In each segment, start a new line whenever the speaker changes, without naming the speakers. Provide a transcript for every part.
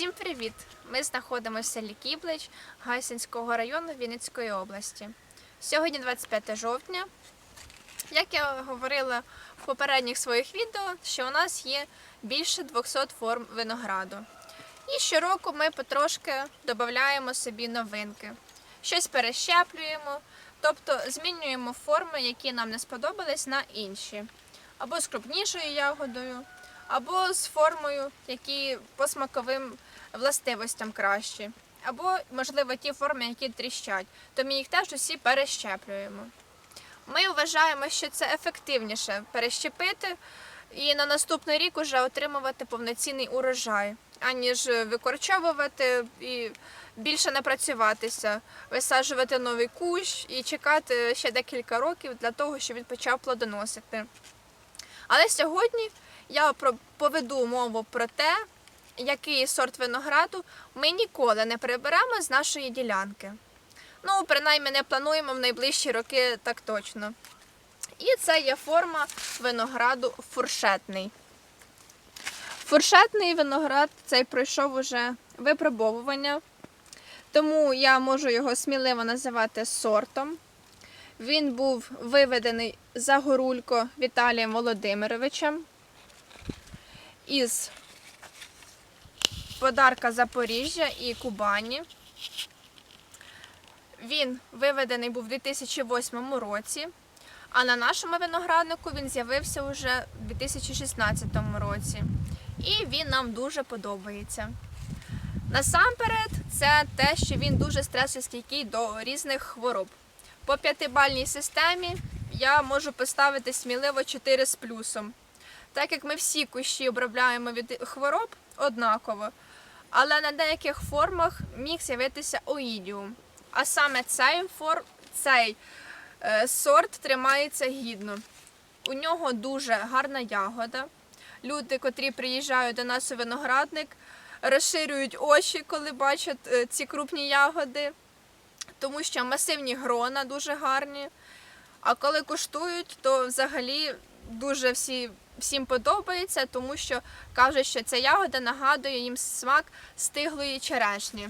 Всім привіт! Ми знаходимося в селі Кіблич Гайсинського району Вінницької області. Сьогодні 25 жовтня. Як я говорила в попередніх своїх відео, що у нас є більше 200 форм винограду. І щороку ми потрошки додаємо собі новинки. Щось перещеплюємо, тобто змінюємо форми, які нам не сподобались, на інші. Або з крупнішою ягодою, або з формою, які по смаковим властивостям кращі, або, можливо, ті форми, які тріщать, то ми їх теж усі перещеплюємо. Ми вважаємо, що це ефективніше перещепити і на наступний рік уже отримувати повноцінний урожай, аніж викорчовувати і більше не працюватися, висаджувати новий кущ і чекати ще декілька років для того, щоб він почав плодоносити. Але сьогодні я поведу мову про те, який сорт винограду ми ніколи не приберемо з нашої ділянки. Ну, принаймні, не плануємо в найближчі роки так точно. І це є форма винограду фуршетний. Фуршетний виноград цей пройшов уже випробовування, тому я можу його сміливо називати сортом. Він був виведений за горулько Віталієм Володимировичем із подарка Запоріжжя і Кубані. Він виведений був у 2008 році, а на нашому винограднику він з'явився вже у 2016 році. І він нам дуже подобається. Насамперед, це те, що він дуже стресостійкий до різних хвороб. По п'ятибальній системі я можу поставити сміливо 4 з плюсом. Так як ми всі кущі обробляємо від хвороб однаково, але на деяких формах міг з'явитися оїдіум. А саме цей, фор... цей е, сорт тримається гідно. У нього дуже гарна ягода. Люди, котрі приїжджають до нас у виноградник, розширюють очі, коли бачать е, ці крупні ягоди, тому що масивні грона дуже гарні. А коли куштують, то взагалі дуже всі, всім подобається, тому що кажуть, що ця ягода нагадує їм смак стиглої черешні.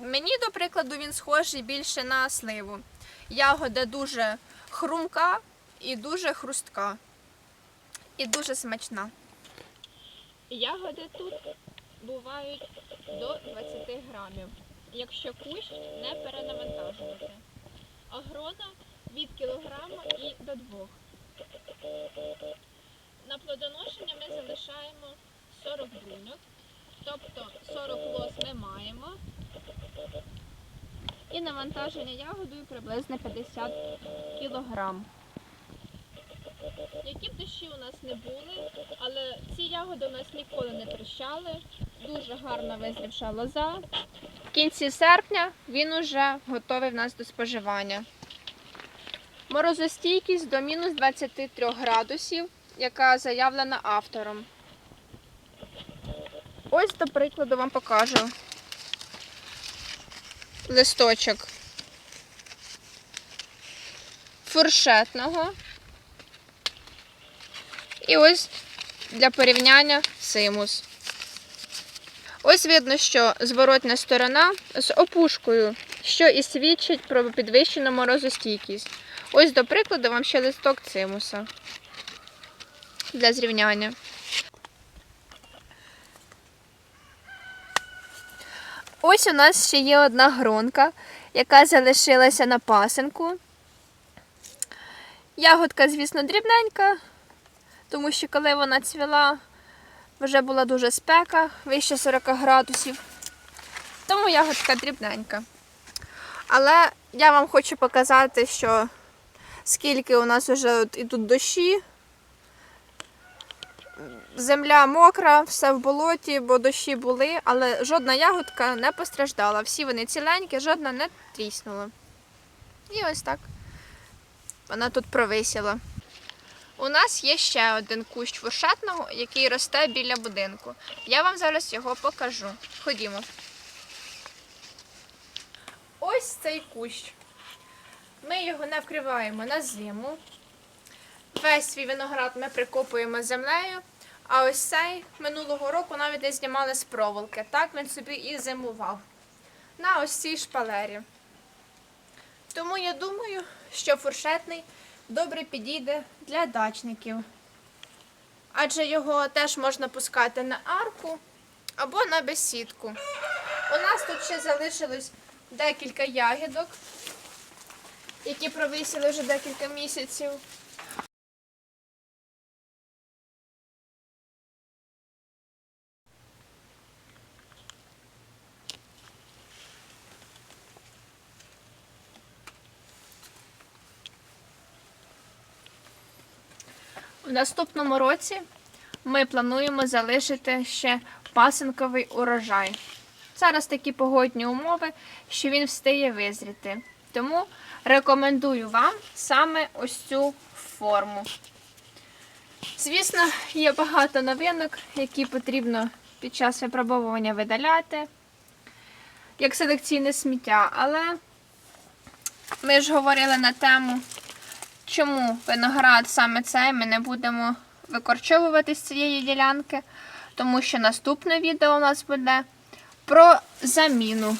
Мені, до прикладу, він схожий більше на сливу. Ягода дуже хрумка і дуже хрустка. І дуже смачна. Ягоди тут бувають до 20 грамів, якщо кущ не перенавантажувати. А грона від кілограма і до двох. На плодоношення ми залишаємо 40 бруньок, тобто 40 лос ми маємо. І навантаження ягодою приблизно 50 кілограм. Які б дощі у нас не були, але ці ягоди у нас ніколи не тріщали. Дуже гарна визрівша лоза. В кінці серпня він уже готовий в нас до споживання. Морозостійкість до мінус 23 градусів, яка заявлена автором. Ось, до прикладу, вам покажу листочок фуршетного. І ось для порівняння симус. Ось видно, що зворотня сторона з опушкою, що і свідчить про підвищену морозостійкість. Ось, до прикладу, вам ще листок цимуса для зрівняння. Ось у нас ще є одна гронка, яка залишилася на пасинку. Ягодка, звісно, дрібненька, тому що коли вона цвіла, вже була дуже спека, вище 40 градусів. Тому ягодка дрібненька. Але я вам хочу показати, що скільки у нас вже ідуть дощі. Земля мокра, все в болоті, бо дощі були, але жодна ягодка не постраждала. Всі вони ціленькі, жодна не тріснула. І ось так вона тут провисіла. У нас є ще один кущ фуршетного, який росте біля будинку. Я вам зараз його покажу. Ходімо. Ось цей кущ. Ми його не на зиму. Весь свій виноград ми прикопуємо землею, А ось цей минулого року навіть не знімали з проволоки. Так він собі і зимував. На ось цій шпалері. Тому я думаю, що фуршетний добре підійде для дачників. Адже його теж можна пускати на арку або на бесідку. У нас тут ще залишилось декілька ягідок, які провисіли вже декілька місяців. Наступному році ми плануємо залишити ще пасинковий урожай. Зараз такі погодні умови, що він встигає визріти. Тому рекомендую вам саме ось цю форму. Звісно, є багато новинок, які потрібно під час випробовування видаляти, як селекційне сміття, але ми ж говорили на тему Чому виноград саме цей ми не будемо викорчовувати з цієї ділянки? Тому що наступне відео у нас буде про заміну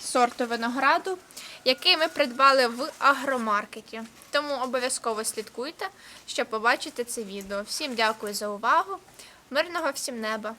сорту винограду, який ми придбали в агромаркеті. Тому обов'язково слідкуйте, щоб побачити це відео. Всім дякую за увагу. Мирного всім неба!